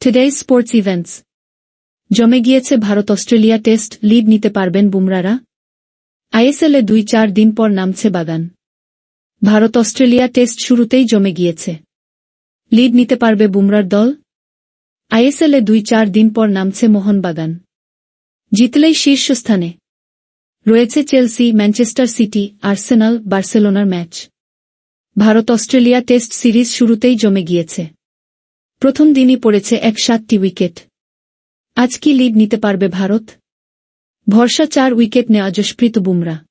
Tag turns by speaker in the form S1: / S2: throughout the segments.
S1: Today sports events জমে গিয়েছে Bharat Australia test, lead নিতে পারবেন বুমরারা আইএসএলে দুই চার দিন পর নামছে বাগান। ভারত অস্ট্রেলিয়া টেস্ট শুরুতেই জমে গিয়েছে। লিড নিতে পারবে বুমরার দল। আইএসএলে দুই চার দিন পর নামছে মোহনবাগান জিতলেই শীর্ষস্থানে রয়েছে চেলসি, ম্যানচেস্টার সিটি, আর্সেনাল, বার্সেলোনার match. Bharat Australia test series শুরুতেই জমে গিয়েছে। প্রথম দিনই পড়েছে এক সাতটি উইকেট। আজ কি লিড নিতে পারবে ভারত? ভরসা চার উইকেট নেওয়া যশপ্রীত বুমরা।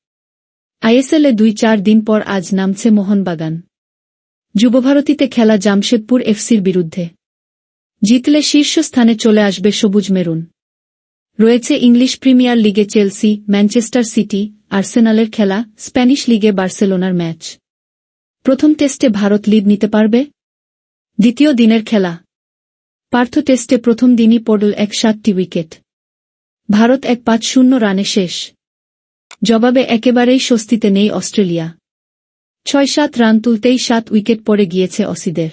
S1: আইএসএলে দুই চার দিন পর আজ নামছে মোহনবাগান। যুবভারতীতে খেলা জামশেদপুর এফসির বিরুদ্ধে। জিতলে শীর্ষস্থানে চলে আসবে সবুজ মেরুন। রয়েছে ইংলিশ প্রিমিয়ার লিগে চেলসি, ম্যানচেস্টার সিটি, আর্সেনালের খেলা, স্প্যানিশ লিগে বার্সেলোনার ম্যাচ। প্রথম টেস্টে ভারত লিড নিতে পারবে? দ্বিতীয় দিনের খেলা। পার্থ টেস্টে প্রথম দিনই পড়ল এক সাতটি উইকেট। ভারত এক পাঁচ শূন্য রানে শেষ। জবাবে একেবারেই স্বস্তিতে নেই অস্ট্রেলিয়া। ছয় সাত রান তুলতেই সাত উইকেট পড়ে গিয়েছে অসিদের।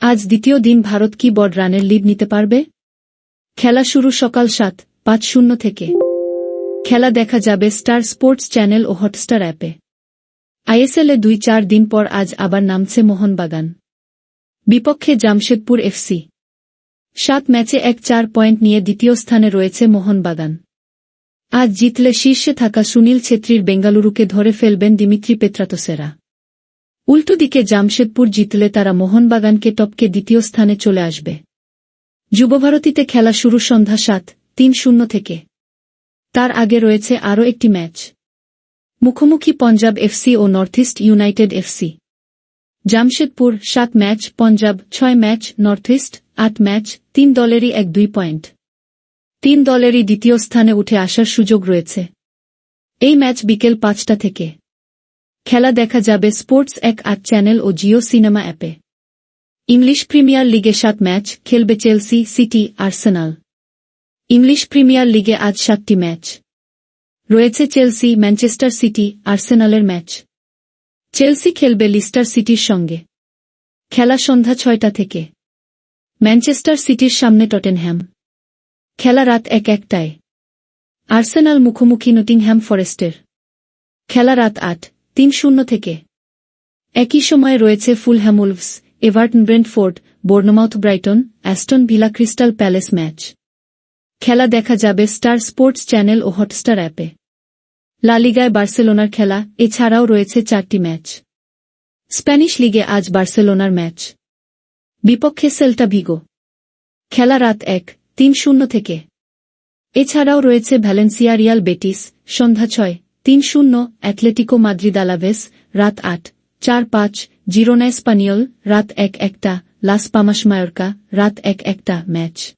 S1: আজ দ্বিতীয় দিন ভারত কি বড় রানের লিড নিতে পারবে? খেলা শুরু সকাল সাত, পাঁচ শূন্য থেকে। খেলা দেখা যাবে স্টার স্পোর্টস চ্যানেল ও হটস্টার অ্যাপে। আইএসএলে দুই চার দিন পর আজ আবার নামছে মোহনবাগান। বিপক্ষে জামশেদপুর এফসি সাত ম্যাচে এক চার পয়েন্ট নিয়ে দ্বিতীয় স্থানে রয়েছে মোহনবাগান। আজ জিতলে শীর্ষে থাকা সুনীল ছেত্রীর বেঙ্গালুরুকে ধরে ফেলবেন দিমিত্রি পেত্রাতোসেরা। উল্টো দিকে জামশেদপুর জিতলে তারা মোহনবাগানকে টপকে দ্বিতীয় স্থানে চলে আসবে। যুবভারতীতে খেলা শুরু সন্ধ্যা সাত, তিন শূন্য থেকে। তার আগে রয়েছে আরও একটি ম্যাচ। মুখোমুখি পঞ্জাব এফসি ও North East United FC. Jamshedpur সাত ম্যাচ, পঞ্জাব ছয় ম্যাচ, নর্থ ইস্ট আট ম্যাচ, তিন দলেরই এক দুই পয়েন্ট। তিন দলেরই দ্বিতীয় স্থানে উঠে আসার সুযোগ রয়েছে। এই ম্যাচ বিকেল পাঁচটা থেকে। খেলা দেখা যাবে স্পোর্টস এক আট চ্যানেল ও জিও সিনেমা অ্যাপে। ইংলিশ প্রিমিয়ার লিগে সাত ম্যাচ, খেলবে Chelsea, City, Arsenal. English Premier লিগে আজ সাতটি ম্যাচ। রয়েছে চেলসি, ম্যানচেস্টার সিটি, আর্সেনালের ম্যাচ। চেলসি খেলবে লিস্টার সিটির সঙ্গে। খেলা সন্ধ্যা ছয়টা থেকে। ম্যানচেস্টার সিটির সামনে টটেনহ্যাম। খেলা রাত এক একটায়। আর্সেনাল মুখোমুখি নটিংহ্যাম ফরেস্টের। খেলা রাত আট, তিন শূন্য থেকে। একই সময়ে রয়েছে Fulham Wolves, Everton Brentford, Bournemouth Brighton, Aston Villa Crystal Palace match. খেলা দেখা যাবে স্টার স্পোর্টস চ্যানেল ও হটস্টার অ্যাপে। লালিগায় বার্সেলোনার খেলা, এছাড়াও রয়েছে চারটি ম্যাচ। স্প্যানিশ লিগে আজ বার্সেলোনার ম্যাচ। বিপক্ষে সেল্টা ভিগো। খেলা রাত এক, তিন শূন্য থেকে। এছাড়াও রয়েছে ভ্যালেন্সিয়া রিয়াল বেটিস, সন্ধ্যা ছয়, তিন শূন্য অ্যাথলেটিকো মাদ্রিদ আলাভেস, রাত আট, চার পাঁচ, জিরোনা স্পানিয়ল, রাত এক একটা, লাস পামাস মায়োরকা, রাত এক একটা ম্যাচ।